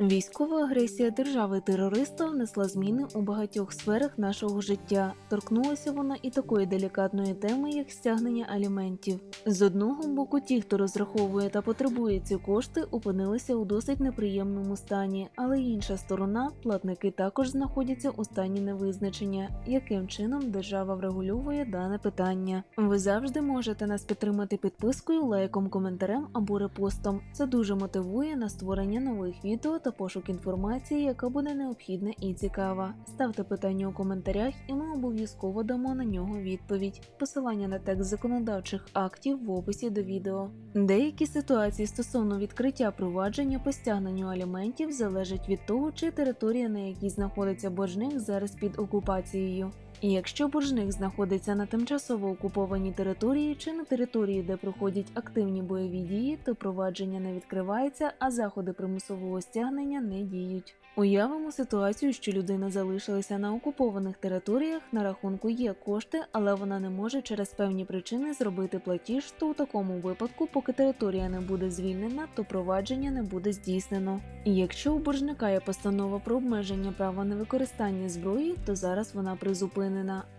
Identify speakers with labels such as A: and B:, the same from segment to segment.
A: Військова агресія держави-терориста внесла зміни у багатьох сферах нашого життя. Торкнулася вона і такої делікатної теми, як стягнення аліментів. З одного боку, ті, хто розраховує та потребує ці кошти, опинилися у досить неприємному стані, але інша сторона платники також знаходяться у стані невизначення, яким чином держава врегульовує дане питання. Ви завжди можете нас підтримати підпискою, лайком, коментарем або репостом. Це дуже мотивує на створення нових відео та пошук інформації, яка буде необхідна і цікава. Ставте питання у коментарях, і ми обов'язково дамо на нього відповідь. Посилання на текст законодавчих актів в описі до відео. Деякі ситуації стосовно відкриття провадження по стягненню аліментів залежать від того, чи територія, на якій знаходиться боржник, зараз під окупацією. І якщо боржник знаходиться на тимчасово окупованій території чи на території, де проходять активні бойові дії, то провадження не відкривається, а заходи примусового стягнення не діють. Уявимо ситуацію, що людина залишилася на окупованих територіях, на рахунку є кошти, але вона не може через певні причини зробити платіж, то у такому випадку, поки територія не буде звільнена, то провадження не буде здійснено. І якщо у боржника є постанова про обмеження права на використання зброї, то зараз вона призупинена,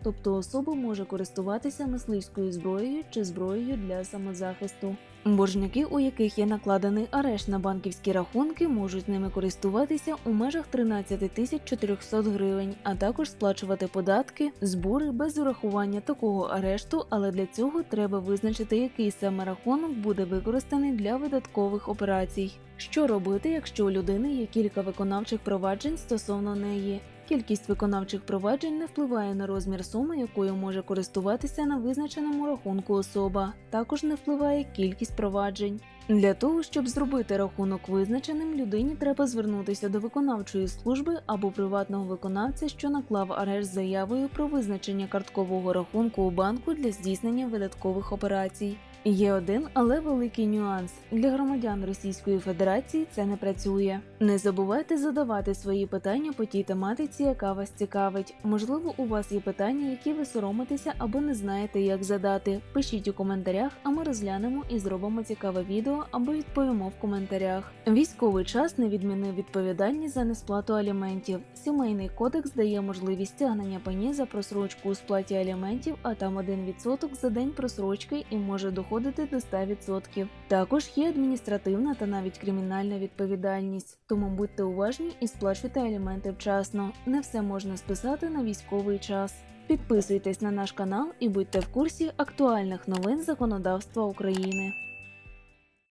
A: тобто особа може користуватися мисливською зброєю чи зброєю для самозахисту. Боржники, у яких є накладений арешт на банківські рахунки, можуть ними користуватися у межах 13 тисяч 400 гривень, а також сплачувати податки, збори без урахування такого арешту, але для цього треба визначити, який саме рахунок буде використаний для видаткових операцій. Що робити, якщо у людини є кілька виконавчих проваджень стосовно неї? Кількість виконавчих проваджень не впливає на розмір суми, якою може користуватися на визначеному рахунку особа. Також не впливає кількість проваджень. Для того, щоб зробити рахунок визначеним, людині треба звернутися до виконавчої служби або приватного виконавця, що наклав арешт заявою про визначення карткового рахунку у банку для здійснення видаткових операцій. Є один, але великий нюанс для громадян Російської Федерації це не працює. Не забувайте задавати свої питання по тій тематиці, яка вас цікавить. Можливо, у вас є питання, які ви соромитеся або не знаєте, як задати. Пишіть у коментарях, а ми розглянемо і зробимо цікаве відео або відповімо в коментарях. Військовий час не відмінив відповідальність за несплату аліментів. Сімейний кодекс дає можливість стягнення пені за просрочку у сплаті аліментів, а там 1% за день просрочки і може доходити до 100%. Також є адміністративна та навіть кримінальна відповідальність, тому будьте уважні і сплачуйте аліменти вчасно. Не все можна списати на військовий час. Підписуйтесь на наш канал і будьте в курсі актуальних новин законодавства України.